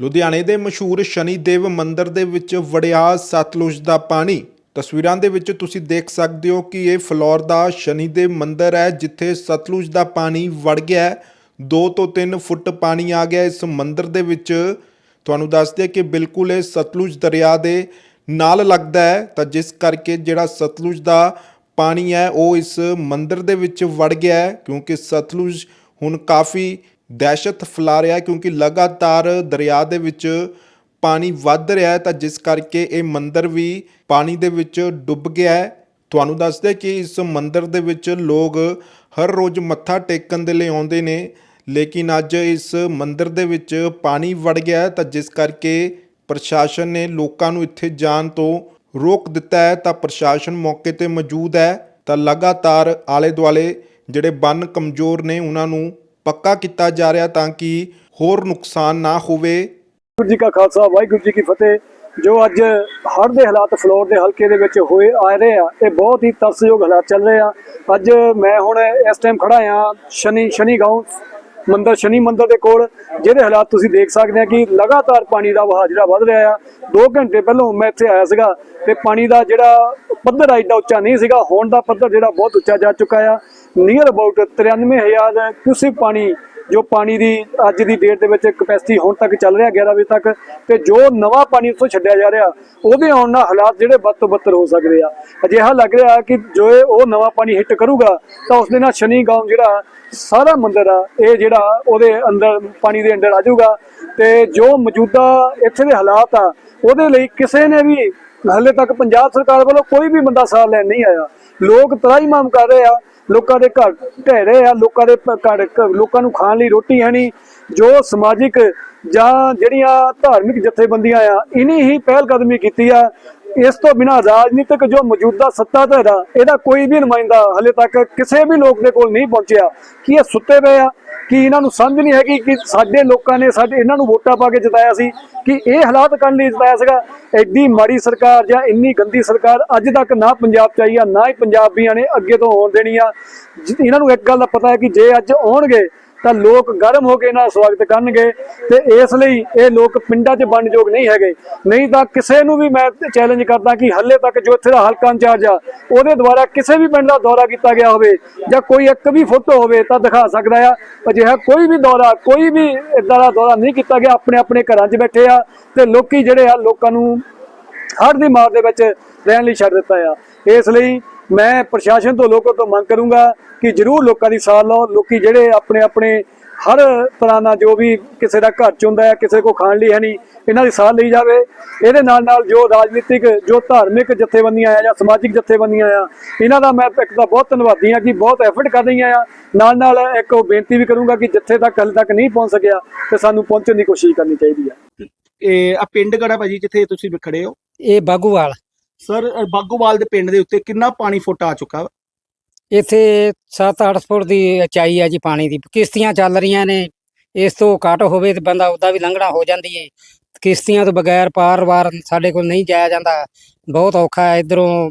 ਲੁਧਿਆਣੇ ਦੇ ਮਸ਼ਹੂਰ ਸ਼ਨੀਦੇਵ ਮੰਦਿਰ ਦੇ ਵਿੱਚ ਵੜਿਆ ਸਤਲੁਜ ਦਾ ਪਾਣੀ। ਤਸਵੀਰਾਂ ਦੇ ਵਿੱਚ ਤੁਸੀਂ ਦੇਖ ਸਕਦੇ ਹੋ ਕਿ ਇਹ ਫਲੋਰ ਦਾ ਸ਼ਨੀਦੇਵ ਮੰਦਿਰ ਹੈ, ਜਿੱਥੇ ਸਤਲੁਜ ਦਾ ਪਾਣੀ ਵੜ ਗਿਆ ਹੈ। 2 ਤੋਂ 3 ਫੁੱਟ ਪਾਣੀ ਆ ਗਿਆ ਇਸ ਮੰਦਿਰ ਦੇ ਵਿੱਚ। ਤੁਹਾਨੂੰ ਦੱਸ ਦਈਏ ਕਿ ਬਿਲਕੁਲ ਇਹ ਸਤਲੁਜ ਦਰਿਆ ਦੇ ਨਾਲ ਲੱਗਦਾ ਹੈ। ਤਾਂ ਜਿਸ ਕਰਕੇ ਜਿਹੜਾ ਸਤਲੁਜ ਦਾ ਪਾਣੀ ਹੈ, ਉਹ ਇਸ ਮੰਦਿਰ ਦੇ ਵਿੱਚ ਵੜ ਗਿਆ ਹੈ, ਕਿਉਂਕਿ ਸਤਲੁਜ ਹੁਣ ਕਾਫੀ ਦਹਿਸ਼ਤ ਫੈਲਾ ਰਿਹਾ ਕਿਉਂਕਿ ਲਗਾਤਾਰ ਦਰਿਆ ਦੇ ਵਿੱਚ ਪਾਣੀ ਵੱਧ ਰਿਹਾ ਹੈ ਤਾਂ ਜਿਸ ਕਰਕੇ ਇਹ ਮੰਦਿਰ ਵੀ ਪਾਣੀ ਦੇ ਵਿੱਚ ਡੁੱਬ ਗਿਆ ਹੈ। ਤੁਹਾਨੂੰ ਦੱਸਦੇ ਕਿ ਇਸ ਮੰਦਿਰ ਦੇ ਵਿੱਚ ਲੋਕ ਹਰ ਰੋਜ਼ ਮੱਥਾ ਟੇਕਣ ਦੇ ਲਈ ਆਉਂਦੇ ਨੇ, ਲੇਕਿਨ ਅੱਜ ਇਸ ਮੰਦਿਰ ਦੇ ਵਿੱਚ ਪਾਣੀ ਵੜ ਗਿਆ ਤਾਂ ਜਿਸ ਕਰਕੇ ਪ੍ਰਸ਼ਾਸਨ ਨੇ ਲੋਕਾਂ ਨੂੰ ਇੱਥੇ ਜਾਣ ਤੋਂ ਰੋਕ ਦਿੱਤਾ ਹੈ। ਤਾਂ ਪ੍ਰਸ਼ਾਸਨ ਮੌਕੇ ਤੇ ਮੌਜੂਦ ਹੈ ਤਾਂ ਲਗਾਤਾਰ ਆਲੇ ਦੁਆਲੇ ਜਿਹੜੇ ਬੰਨ ਕਮਜ਼ੋਰ ਨੇ, ਉਹਨਾਂ ਨੂੰ ਪੱਕਾ ਕੀਤਾ ਜਾ ਰਿਹਾ ਤਾਂ ਕਿ ਹੋਰ ਨੁਕਸਾਨ ਨਾ ਹੋਵੇ। ਵਾਹਿਗੁਰੂ ਜੀ ਕਾ ਖਾਲਸਾ, ਵਾਹਿਗੁਰੂ ਜੀ ਕੀ ਫਤਿਹ। ਜੋ ਅੱਜ ਹੜ੍ਹ ਦੇ ਹਾਲਾਤ ਫਲੋਰ ਦੇ ਹਲਕੇ ਦੇ ਵਿੱਚ ਹੋਏ ਆ ਰਹੇ ਆ, ਇਹ ਬਹੁਤ ਹੀ ਤਰਸਯੋਗ ਹਾਲਾਤ ਚੱਲ ਰਹੇ ਆ। ਅੱਜ ਮੈਂ ਹੁਣ ਇਸ ਟਾਈਮ ਖੜਾ ਆ, ਸ਼ਨੀ ਸ਼ਨੀ ਗਾਉਂ, ਮੰਦਰ, ਸ਼ਨੀ ਮੰਦਰ ਦੇ ਕੋਲ, ਜਿਹਦੇ ਹਾਲਾਤ ਤੁਸੀਂ ਦੇਖ ਸਕਦੇ ਆ ਕਿ ਲਗਾਤਾਰ ਪਾਣੀ ਦਾ ਵਹਾਅ ਜਿਹੜਾ ਵੱਧ ਰਿਹਾ ਆ। 2 ਘੰਟੇ ਪਹਿਲਾਂ ਮੈਂ ਇੱਥੇ ਆਇਆ ਸੀਗਾ ਤੇ ਪਾਣੀ ਦਾ ਜਿਹੜਾ ਪੱਧਰ ਆ, ਏਡਾ ਉੱਚਾ ਨਹੀਂ ਸੀਗਾ। ਹੁਣ ਦਾ ਪੱਧਰ ਜਿਹੜਾ ਬਹੁਤ ਉੱਚਾ ਜਾ ਚੁੱਕਾ ਆ। ਨੀਅਰ ਅਬਾਊਟ 93000 ਕਿਊਸਿਕ ਪਾਣੀ, ਜੋ ਪਾਣੀ ਦੀ ਅੱਜ ਦੀ ਡੇਟ ਦੇ ਵਿੱਚ ਕਪੈਸਿਟੀ ਹੁਣ ਤੱਕ ਚੱਲ ਰਿਹਾ 11 ਵਜੇ ਤੱਕ, ਤੇ ਜੋ ਨਵਾਂ ਪਾਣੀ ਉੱਥੋਂ ਛੱਡਿਆ ਜਾ ਰਿਹਾ, ਉਹਦੇ ਆਉਣ ਨਾਲ ਹਾਲਾਤ ਜਿਹੜੇ ਵੱਧ ਤੋਂ ਬੱਤਰ ਹੋ ਸਕਦੇ ਆ। ਅਜਿਹਾ ਲੱਗ ਰਿਹਾ ਕਿ ਜੋ ਉਹ ਨਵਾਂ ਪਾਣੀ ਹਿੱਟ ਕਰੂਗਾ, ਤਾਂ ਉਸ ਦੇ ਨਾਲ ਸ਼ਨੀ ਗਾਉਂ ਜਿਹੜਾ ਸਾਰਾ ਮੰਦਰ ਆ, ਇਹ ਜਿਹੜਾ ਉਹਦੇ ਅੰਦਰ ਪਾਣੀ ਦੇ ਅੰਦਰ ਆ ਜਾਊਗਾ। ਤੇ ਜੋ ਮੌਜੂਦਾ ਇੱਥੇ ਦੇ ਹਾਲਾਤ ਆ, ਉਹਦੇ ਲਈ ਕਿਸੇ ਨੇ ਵੀ ਹਲੇ ਤੱਕ ਪੰਜਾਬ ਸਰਕਾਰ ਵੱਲੋਂ ਕੋਈ ਵੀ ਬੰਦਾ ਸਾਥ ਲੈਣ ਨਹੀਂ ਆਇਆ। ਲੋਕ ਤਰਾਹੀਮਾਮ ਕਰ ਰਹੇ ਆ ਲੋਕਾਂ ਦੇ ਘਰ ਢਹਿ ਰਹੇ ਆ, ਲੋਕਾਂ ਦੇ ਘਰ ਲੋਕਾਂ ਨੂੰ ਖਾਣ ਲਈ ਰੋਟੀ ਹੈ ਨਹੀਂ, ਜੋ ਸਮਾਜਿਕ ਜਾਂ ਜਿਹੜੀਆਂ ਧਾਰਮਿਕ ਜਥੇਬੰਦੀਆਂ ਆ, ਇਨੀ ਹੀ ਪਹਿਲ ਕਦਮੀ ਕੀਤੀ ਆ, ਇਸ ਤੋਂ ਬਿਨਾਂ ਰਾਜਨੀਤਿਕ ਜੋ ਮੌਜੂਦਾ ਸੱਤਾਧਰ ਆ ਇਹਦਾ ਕੋਈ ਵੀ ਨੁਮਾਇੰਦਾ ਹਲੇ ਤੱਕ ਕਿਸੇ ਵੀ ਲੋਕ ਦੇ ਕੋਲ ਨਹੀਂ ਪਹੁੰਚਿਆ, ਕਿ ਇਹ ਸੁੱਤੇ ਪਏ ਆ? ਕਿ ਇਹਨਾਂ ਨੂੰ ਸਮਝ ਨਹੀਂ ਹੈਗੀ ਕਿ ਸਾਡੇ ਲੋਕਾਂ ਨੇ ਸਾਡੇ ਇਹਨਾਂ ਨੂੰ ਵੋਟਾਂ ਪਾ ਕੇ ਜਿਤਾਇਆ ਸੀ, ਕਿ ਇਹ ਹਾਲਾਤ ਕਰਨ ਲਈ ਜਿਤਾਇਆ ਸੀਗਾ। ਐਡੀ ਮਾੜੀ ਸਰਕਾਰ ਜਾਂ ਇੰਨੀ ਗੰਦੀ ਸਰਕਾਰ ਅੱਜ ਤੱਕ ਨਾ ਪੰਜਾਬ ਚ ਆਈ ਆ, ਨਾ ਹੀ ਪੰਜਾਬੀਆਂ ਨੇ ਅੱਗੇ ਤੋਂ ਹੋਣ ਦੇਣੀ ਆ। ਜ- ਇਹਨਾਂ ਨੂੰ ਇੱਕ ਗੱਲ ਦਾ ਪਤਾ ਹੈ ਕਿ ਜੇ ਅੱਜ ਆਉਣਗੇ ਤਾਂ ਲੋਕ ਗਰਮ ਹੋ ਕੇ ਇਹਨਾਂ ਦਾ ਸਵਾਗਤ ਕਰਨਗੇ ਤੇ ਇਸ ਲਈ ਇਹ ਲੋਕ ਪਿੰਡਾਂ 'ਚ ਬਣਯੋਗ ਨਹੀਂ ਹੈਗੇ। ਨਹੀਂ ਤਾਂ ਕਿਸੇ ਨੂੰ ਵੀ ਮੈਂ ਚੈਲੰਜ ਕਰਦਾ ਕਿ ਹੱਲੇ ਤੱਕ ਜੋ ਇੱਥੇ ਦਾ ਹਲਕਾ ਇੰਚਾਰਜ ਆ, ਉਹਦੇ ਦੁਆਰਾ ਕਿਸੇ ਵੀ ਪਿੰਡ ਦਾ ਦੌਰਾ ਕੀਤਾ ਗਿਆ ਹੋਵੇ ਜਾਂ ਕੋਈ ਇੱਕ ਵੀ ਫੋਟੋ ਹੋਵੇ ਤਾਂ ਦਿਖਾ ਸਕਦਾ ਆ। ਅਜਿਹਾ ਕੋਈ ਵੀ ਦੌਰਾ, ਕੋਈ ਵੀ ਇਦਾਂ ਦਾ ਦੌਰਾ ਨਹੀਂ ਕੀਤਾ ਗਿਆ। ਆਪਣੇ ਆਪਣੇ ਘਰਾਂ 'ਚ ਬੈਠੇ ਆ ਤੇ ਲੋਕੀ ਜਿਹੜੇ ਆ, ਲੋਕਾਂ ਨੂੰ ਹੜ੍ਹ ਦੀ ਮਾਰ ਦੇ ਵਿੱਚ ਰਹਿਣ ਲਈ ਛੱਡ ਦਿੱਤਾ ਆ। ਇਸ ਲਈ ਮੈਂ ਪ੍ਰਸ਼ਾਸਨ ਤੋਂ ਲੋਕਾਂ ਤੋਂ ਮੰਗ ਕਰੂੰਗਾ ਕਿ ਜਰੂਰ ਲੋਕਾਂ ਦੀ ਸਾਥ ਲਓ। ਲੋਕੀ ਜਿਹੜੇ ਆਪਣੇ ਆਪਣੇ ਹਰ ਤਰ੍ਹਾਂ ਨਾਲ ਜੋ ਵੀ ਕਿਸੇ ਦਾ ਘਰ ਚ ਹੁੰਦਾ ਹੈ ਕਿਸੇ ਕੋ ਖਾਣ ਲਈ ਹੈ ਨਹੀਂ ਇਹਨਾਂ ਦੀ ਸਾਥ ਲਈ ਜਾਵੇ। ਇਹਦੇ ਨਾਲ ਨਾਲ ਜੋ ਰਾਜਨੀਤਿਕ ਜੋ ਧਾਰਮਿਕ ਜਥੇਬੰਦੀਆਂ ਆ ਜਾਂ ਸਮਾਜਿਕ ਜਥੇਬੰਦੀਆਂ ਆ ਇਹਨਾਂ ਦਾ ਮੈਂ ਇੱਕ ਤਾਂ ਬਹੁਤ ਧੰਨਵਾਦੀ ਆ ਕਿ ਬਹੁਤ ਐਫਰਟ ਕਰ ਰਹੀਆਂ ਆ। ਨਾਲ ਨਾਲ ਇੱਕ ਉਹ ਬੇਨਤੀ ਵੀ ਕਰੂੰਗਾ ਕਿ ਜਿੱਥੇ ਤੱਕ ਹਾਲੇ ਤੱਕ ਨਹੀਂ ਪਹੁੰਚ ਸਕਿਆ ਤੇ ਸਾਨੂੰ ਪਹੁੰਚਣ ਦੀ ਕੋਸ਼ਿਸ਼ ਕਰਨੀ ਚਾਹੀਦੀ ਆ। ਇਹ ਆ ਪਿੰਡ ਕਿਹੜਾ ਭਾਜੀ ਜਿੱਥੇ ਤੁਸੀਂ ਖੜੇ ਹੋ? ਇਹ ਬਾਗੂਵਾਲ। ਸਰ ਬਾਗੋਵਾਲ ਦੇ ਪਿੰਡ ਦੇ ਉੱਤੇ ਕਿੰਨਾ ਪਾਣੀ ਫੁੱਟ ਆ ਚੁੱਕਾ ਵਾ? ਇੱਥੇ 7-8 ਫੁੱਟ ਦੀ ਉਚਾਈ ਹੈ ਜੀ ਪਾਣੀ ਦੀ। ਕਿਸ਼ਤੀਆਂ ਚੱਲ ਰਹੀਆਂ ਨੇ। ਇਸ ਤੋਂ ਘੱਟ ਹੋਵੇ ਤੇ ਬੰਦਾ ਉਹਦਾ ਵੀ ਲੰਘਣਾ ਹੋ ਜਾਂਦੀ ਏ। ਕਿਸ਼ਤੀਆਂ ਤੋਂ ਬਗੈਰ ਪਾਰ-ਵਾਰ ਸਾਡੇ ਕੋਲ ਨਹੀਂ ਜਾਇਆ ਜਾਂਦਾ। ਬਹੁਤ ਔਖਾ ਹੈ। ਇਧਰੋਂ